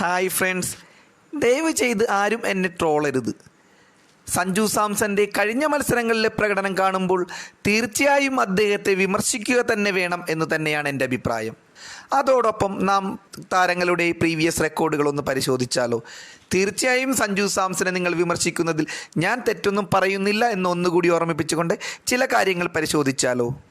Hi friends. ദയവ് ചെയ്ത് ആരും എന്നെ ട്രോളരുത് സഞ്ജു സാംസന്റെ കഴിഞ്ഞ മത്സരങ്ങളിലെ പ്രകടനം കാണുമ്പോൾ തീർച്ചയായും അദ്ദേഹത്തെ വിമർശിക്കുക തന്നെ വേണം എന്ന് തന്നെയാണ് എന്റെ അഭിപ്രായം. അതോടൊപ്പം നാം താരങ്ങളുടെ പ്രീവിയസ് റെക്കോർഡുകളൊന്ന് പരിശോധിച്ചാലോ? തീർച്ചയായും സഞ്ജു സാംസനെ നിങ്ങൾ വിമർശിക്കുന്നതിൽ ഞാൻ തെറ്റൊന്നും പറയുന്നില്ല എന്ന് ഒന്നുകൂടി ഓർമ്മിപ്പിച്ചുകൊണ്ട് ചില കാര്യങ്ങൾ പരിശോധിച്ചാലോ?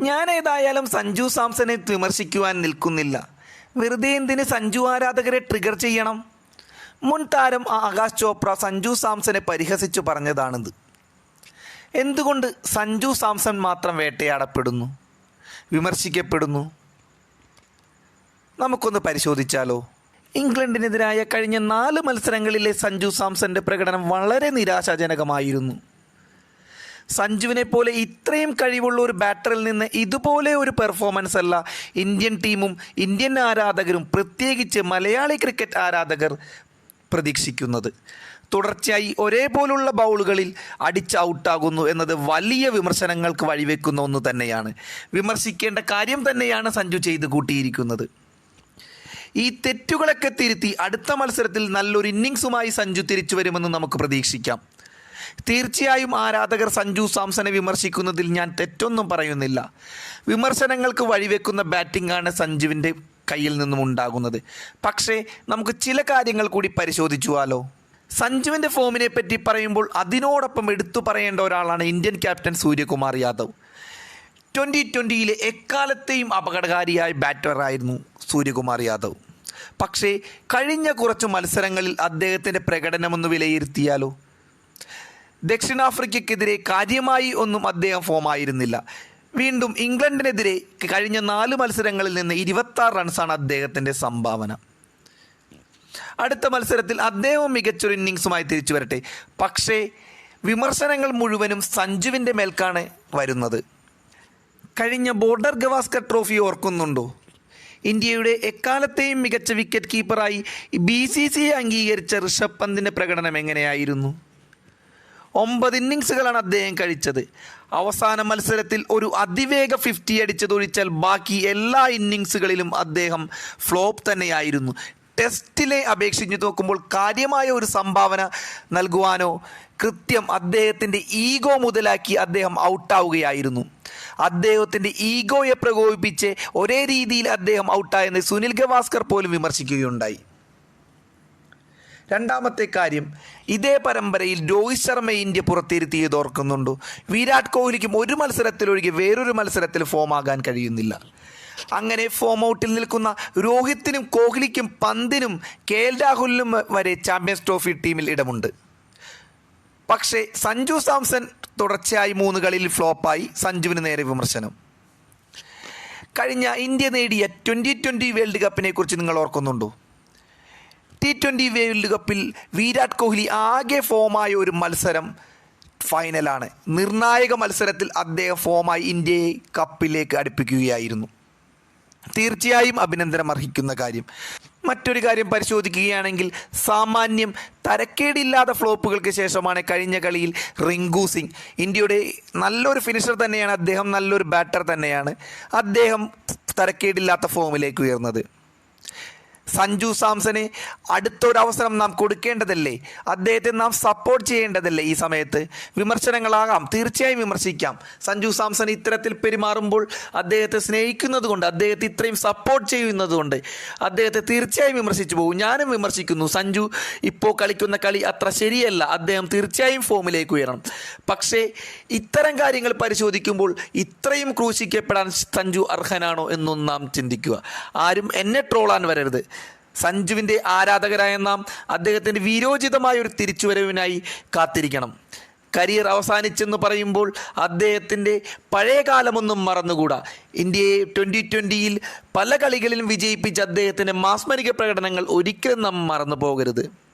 ഞാൻ ഏതായാലും സഞ്ജു സാംസനെ വിമർശിക്കുവാൻ നിൽക്കുന്നില്ല. വെറുതെ എന്തിന് സഞ്ജു ആരാധകരെ ട്രിഗർ ചെയ്യണം? മുൻ താരം ആകാശ് ചോപ്ര സഞ്ജു സാംസനെ പരിഹസിച്ചു പറഞ്ഞതാണിത്. എന്തുകൊണ്ട് സഞ്ജു സാംസൺ മാത്രം വേട്ടയാടപ്പെടുന്നു? വിമർശിക്കപ്പെടുന്നു? നമുക്കൊന്ന് പരിശോധിച്ചാലോ? ഇംഗ്ലണ്ടിനെതിരായ കഴിഞ്ഞ നാല് മത്സരങ്ങളിലെ സഞ്ജു സാംസന്റെ പ്രകടനം വളരെ നിരാശാജനകമായിരുന്നു. സഞ്ജുവിനെ പോലെ ഇത്രയും കഴിവുള്ള ഒരു ബാറ്ററിൽ നിന്ന് ഇതുപോലെ ഒരു പെർഫോമൻസ് അല്ല ഇന്ത്യൻ ടീമും ഇന്ത്യൻ ആരാധകരും പ്രത്യേകിച്ച് മലയാളി ക്രിക്കറ്റ് ആരാധകർ പ്രതീക്ഷിക്കുന്നത്. തുടർച്ചയായി ഒരേപോലുള്ള ബൗളുകളിൽ അടിച്ച് ഔട്ടാകുന്നു എന്നത് വലിയ വിമർശനങ്ങൾക്ക് വഴിവെക്കുന്ന ഒന്ന് തന്നെയാണ്. വിമർശിക്കേണ്ട കാര്യം തന്നെയാണ് സഞ്ജു ചെയ്ത് കൂട്ടിയിരിക്കുന്നത്. ഈ തെറ്റുകളൊക്കെ തിരുത്തി അടുത്ത മത്സരത്തിൽ നല്ലൊരു ഇന്നിങ്സുമായി സഞ്ജു തിരിച്ചു വരുമെന്ന് നമുക്ക് പ്രതീക്ഷിക്കാം. തീർച്ചയായും ആരാധകർ സഞ്ജു സാംസനെ വിമർശിക്കുന്നതിൽ ഞാൻ തെറ്റൊന്നും പറയുന്നില്ല. വിമർശനങ്ങൾക്ക് വഴിവെക്കുന്ന ബാറ്റിംഗ് ആണ് സഞ്ജുവിന്റെ കയ്യിൽ നിന്നും ഉണ്ടാകുന്നത്. പക്ഷേ നമുക്ക് ചില കാര്യങ്ങൾ കൂടി പരിശോധിച്ചുവാലോ? സഞ്ജുവിന്റെ ഫോമിനെ പറ്റി പറയുമ്പോൾ അതിനോടൊപ്പം എടുത്തു പറയേണ്ട ഒരാളാണ് Indian captain Suryakumar Yadav. Twenty ട്വന്റിയിലെ എക്കാലത്തെയും അപകടകാരിയായ ബാറ്ററായിരുന്നു സൂര്യകുമാർ യാദവ്. പക്ഷേ കഴിഞ്ഞ കുറച്ച് മത്സരങ്ങളിൽ അദ്ദേഹത്തിന്റെ പ്രകടനമൊന്ന് വിലയിരുത്തിയാലോ? ദക്ഷിണാഫ്രിക്കയ്ക്കെതിരെ കാര്യമായി ഒന്നും അദ്ദേഹം ഫോമായിരുന്നില്ല. വീണ്ടും ഇംഗ്ലണ്ടിനെതിരെ കഴിഞ്ഞ നാല് മത്സരങ്ങളിൽ നിന്ന് ഇരുപത്താറ് റൺസാണ് അദ്ദേഹത്തിന്റെ സംഭാവന. അടുത്ത മത്സരത്തിൽ അദ്ദേഹവും മികച്ചൊരു ഇന്നിങ്സുമായി തിരിച്ചു വരട്ടെ. പക്ഷേ വിമർശനങ്ങൾ മുഴുവനും സഞ്ജുവിന്റെ മേൽക്കാണ് വരുന്നത്. കഴിഞ്ഞ ബോർഡർ ഗവാസ്കർ ട്രോഫി ഓർക്കുന്നുണ്ടോ? ഇന്ത്യയുടെ എക്കാലത്തെയും മികച്ച വിക്കറ്റ് കീപ്പറായി ബി സി സി അംഗീകരിച്ച ഋഷഭ് പന്തിന്റെ പ്രകടനം എങ്ങനെയായിരുന്നു? ഒമ്പത് ഇന്നിങ്സുകളാണ് അദ്ദേഹം കഴിച്ചത്. അവസാന മത്സരത്തിൽ ഒരു അതിവേഗ ഫിഫ്റ്റി അടിച്ചതൊഴിച്ചാൽ ബാക്കി എല്ലാ ഇന്നിങ്സുകളിലും അദ്ദേഹം ഫ്ലോപ്പ് തന്നെയായിരുന്നു. ടെസ്റ്റിലെ അപേക്ഷിച്ച് നോക്കുമ്പോൾ കാര്യമായ ഒരു സംഭാവന നൽകുവാനോ കൃത്യം അദ്ദേഹത്തിന്റെ ഈഗോ മുതലാക്കി അദ്ദേഹം ഔട്ടാവുകയായിരുന്നു. അദ്ദേഹത്തിന്റെ ഈഗോയെ പ്രകോപിപ്പിച്ച് ഒരേ രീതിയിൽ അദ്ദേഹം ഔട്ടായെന്ന് സുനിൽ ഗവാസ്കർ പോലും വിമർശിക്കുകയുണ്ടായി. രണ്ടാമത്തെ കാര്യം ഇതേ പരമ്പരയിൽ രോഹിത് ശർമ്മ ഇന്ത്യ പുറത്തിരുത്തിയത് ഓർക്കുന്നുണ്ടോ? വിരാട് കോഹ്ലിക്കും ഒരു മത്സരത്തിലൊഴികെ വേറൊരു മത്സരത്തിൽ ഫോം ആകാൻ കഴിയുന്നില്ല. അങ്ങനെ ഫോം ഔട്ടിൽ നിൽക്കുന്ന രോഹിത്തിനും കോഹ്ലിക്കും പന്തിനും കെ എൽ രാഹുലിനും വരെ ചാമ്പ്യൻസ് ട്രോഫി ടീമിൽ ഇടമുണ്ട്. പക്ഷേ സഞ്ജു സാംസൺ തുടർച്ചയായി മൂന്ന് കളിയിൽ ഫ്ലോപ്പായി സഞ്ജുവിന് നേരെ വിമർശനം. കഴിഞ്ഞ ഇന്ത്യ നേടിയ ട്വന്റി ട്വന്റി വേൾഡ് കപ്പിനെക്കുറിച്ച് നിങ്ങൾ ഓർക്കുന്നുണ്ടോ? ടി ട്വന്റി വേൾഡ് കപ്പിൽ വിരാട് കോഹ്ലി ആകെ ഫോമായ ഒരു മത്സരം ഫൈനലാണ് നിർണായക മത്സരത്തിൽ അദ്ദേഹം ഫോമായി ഇന്ത്യയെ കപ്പിലേക്ക് അടുപ്പിക്കുകയായിരുന്നു. തീർച്ചയായും അഭിനന്ദനം അർഹിക്കുന്ന കാര്യം. മറ്റൊരു കാര്യം പരിശോധിക്കുകയാണെങ്കിൽ സാമാന്യം തരക്കേടില്ലാത്ത ഫ്ലോപ്പുകൾക്ക് ശേഷമാണ് കഴിഞ്ഞ കളിയിൽ റിങ്കു സിംഗ്. ഇന്ത്യയുടെ നല്ലൊരു ഫിനിഷർ തന്നെയാണ് അദ്ദേഹം നല്ലൊരു ബാറ്റർ തന്നെയാണ്. അദ്ദേഹം തരക്കേടില്ലാത്ത ഫോമിലേക്ക് ഉയർന്നത്. സഞ്ജു സാംസനെ അടുത്തൊരവസരം നാം കൊടുക്കേണ്ടതല്ലേ? അദ്ദേഹത്തെ നാം സപ്പോർട്ട് ചെയ്യേണ്ടതല്ലേ ഈ സമയത്ത്? വിമർശനങ്ങളാകാം. തീർച്ചയായും വിമർശിക്കാം. സഞ്ജു സാംസൺ ഇത്തരത്തിൽ പെരുമാറുമ്പോൾ അദ്ദേഹത്തെ സ്നേഹിക്കുന്നത് കൊണ്ട് അദ്ദേഹത്തെ ഇത്രയും സപ്പോർട്ട് ചെയ്യുന്നത് കൊണ്ട് അദ്ദേഹത്തെ തീർച്ചയായും വിമർശിച്ചു പോകും. ഞാനും വിമർശിക്കുന്നു. സഞ്ജു ഇപ്പോൾ കളിക്കുന്ന കളി അത്ര ശരിയല്ല. അദ്ദേഹം തീർച്ചയായും ഫോമിലേക്ക് ഉയരണം. പക്ഷേ ഇത്തരം കാര്യങ്ങൾ പരിശോധിക്കുമ്പോൾ ഇത്രയും ക്രൂശിക്കപ്പെടാൻ സഞ്ജു അർഹനാണോ എന്നും നാം ചിന്തിക്കുക. ആരും എന്നെ ട്രോളാൻ വരരുത്. സഞ്ജുവിന്റെ ആരാധകരായ നാം അദ്ദേഹത്തിന്റെ വീരോചിതമായ ഒരു തിരിച്ചുവരവിനായി കാത്തിരിക്കണം. കരിയർ അവസാനിച്ചെന്ന് പറയുമ്പോൾ അദ്ദേഹത്തിന്റെ പഴയ കാലമൊന്നും മറന്നുകൂടാ. ഇന്ത്യയെ ട്വന്റി ട്വന്റിയിൽ പല കളികളിലും വിജയിപ്പിച്ച അദ്ദേഹത്തിന്റെ മാസ്മരിക പ്രകടനങ്ങൾ ഒരിക്കലും നാം മറന്നു പോകരുത്